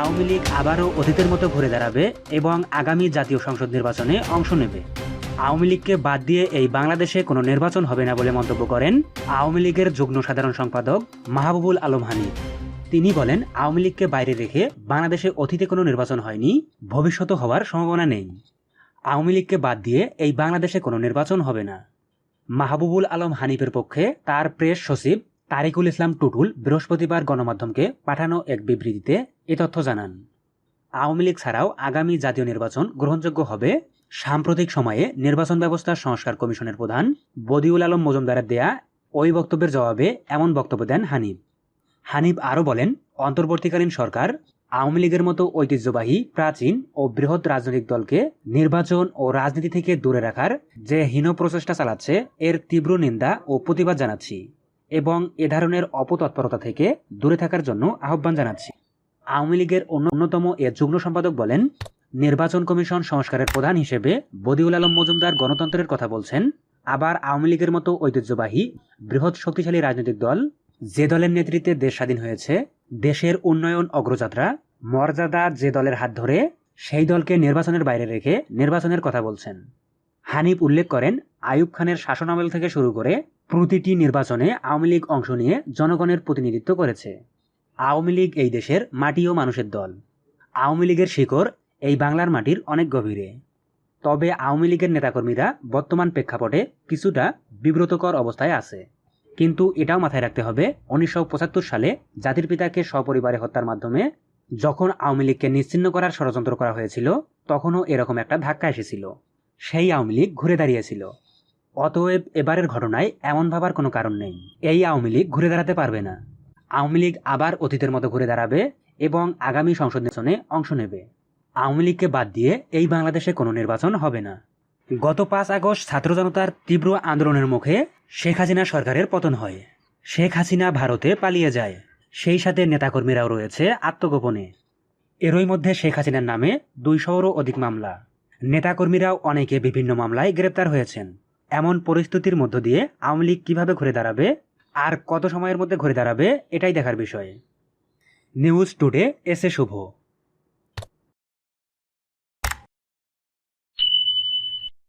আওয়ামী লীগ আবারও অতীতের মতো ঘুরে দাঁড়াবে এবং আগামী জাতীয় সংসদ নির্বাচনে অংশ নেবে। আওয়ামী লীগকে বাদ দিয়ে এই বাংলাদেশে কোনো নির্বাচন হবে না বলে মন্তব্য করেন আওয়ামী লীগের যুগ্ম সাধারণ সম্পাদক মাহবুবুল আলম হানিফ তিনি বলেন, আওয়ামী লীগকে বাইরে রেখে বাংলাদেশে অতীতে কোনো নির্বাচন হয়নি ভবিষ্যতে হওয়ার সম্ভাবনা নেই। আওয়ামী লীগকে বাদ দিয়ে এই বাংলাদেশে কোনো নির্বাচন হবে না। মাহবুবুল আলম হানিফের পক্ষে তার প্রেস সচিব তারিকুল ইসলাম টুটুল বৃহস্পতিবার গণমাধ্যমকে পাঠানো এক বিবৃতিতে এ তথ্য জানান। আওয়ামী লীগ ছাড়াও আগামী জাতীয় নির্বাচন গ্রহণযোগ্য হবে। সাম্প্রতিক সময়ে নির্বাচন ব্যবস্থা সংস্কার কমিশনের প্রধান বদিউল আলম মজুমদারের দেয়া ওই বক্তব্যের জবাবে এমন বক্তব্য দেন হানিফ। হানিফ আরও বলেন, অন্তর্বর্তীকালীন সরকার আওয়ামী লীগের মতো ঐতিহ্যবাহী, প্রাচীন ও বৃহৎ রাজনৈতিক দলকে নির্বাচন ও রাজনীতি থেকে দূরে রাখার যে হীন প্রচেষ্টা চালাচ্ছে, এর তীব্র নিন্দা ও প্রতিবাদ জানাচ্ছি। এবং এ ধরনের অপতৎপরতা থেকে দূরে থাকার জন্য আহ্বান জানাচ্ছি। আওয়ামী লীগের অন্যতম এ যুগ্ম সম্পাদক বলেন, নির্বাচন কমিশন সংস্কারের প্রধান হিসেবে বদিউল আলম মজুমদার গণতন্ত্রের কথা বলছেন। আবার আওয়ামী লীগের মতো ঐতিহ্যবাহী, বৃহৎ শক্তিশালী রাজনৈতিক দল যে দলের নেতৃত্বে দেশ স্বাধীন হয়েছে, দেশের উন্নয়ন অগ্রযাত্রা, মর্যাদা যে দলের হাত ধরে, সেই দলকে নির্বাচনের বাইরে রেখে নির্বাচনের কথা বলছেন। হানিফ উল্লেখ করেন আয়ুব খানের শাসনামল থেকে শুরু করে প্রতিটি নির্বাচনে আওয়ামী লীগ অংশ নিয়ে জনগণের প্রতিনিধিত্ব করেছে। আওয়ামী লীগ এই দেশের মাটি ও মানুষের দল। আওয়ামী লীগের শিকড় এই বাংলার মাটির অনেক গভীরে। তবে আওয়ামী লীগের নেতাকর্মীরা বর্তমান প্রেক্ষাপটে কিছুটা বিব্রতকর অবস্থায় আছে। কিন্তু এটাও মাথায় রাখতে হবে, উনিশশো পঁচাত্তর সালে জাতির পিতাকে সপরিবারে হত্যার মাধ্যমে যখন আওয়ামী লীগকে নিশ্চিন্ন করার ষড়যন্ত্র করা হয়েছিল, তখনও এরকম একটা ধাক্কা এসেছিল। সেই আওয়ামী লীগ ঘুরে দাঁড়িয়েছিল। অতএব এবারের ঘটনায় এমন ভাবার কোনো কারণ নেই। এই আওয়ামী লীগ ঘুরে দাঁড়াতে পারবে না। আওয়ামী লীগ আবার অতীতের মতো ঘুরে দাঁড়াবে এবং আগামী সংসদ নির্বাচনে অংশ নেবে। আওয়ামী লীগকে বাদ দিয়ে এই বাংলাদেশে কোনো নির্বাচন হবে না। গত পাঁচ আগস্ট ছাত্র জনতার তীব্র আন্দোলনের মুখে শেখ হাসিনা সরকারের পতন হয়। শেখ হাসিনা ভারতে পালিয়ে যায়। সেই সাথে নেতাকর্মীরাও রয়েছে আত্মগোপনে। এরই মধ্যে শেখ হাসিনার নামে দুইশোরও অধিক মামলা। নেতাকর্মীরাও অনেকে বিভিন্ন মামলায় গ্রেপ্তার হয়েছেন। এমন পরিস্থিতির মধ্য দিয়ে আওয়ামী লীগ কীভাবে ঘুরে দাঁড়াবে আর কত সময়ের মধ্যে ঘুরে দাঁড়াবে, এটাই দেখার বিষয়। News today S A Shubho.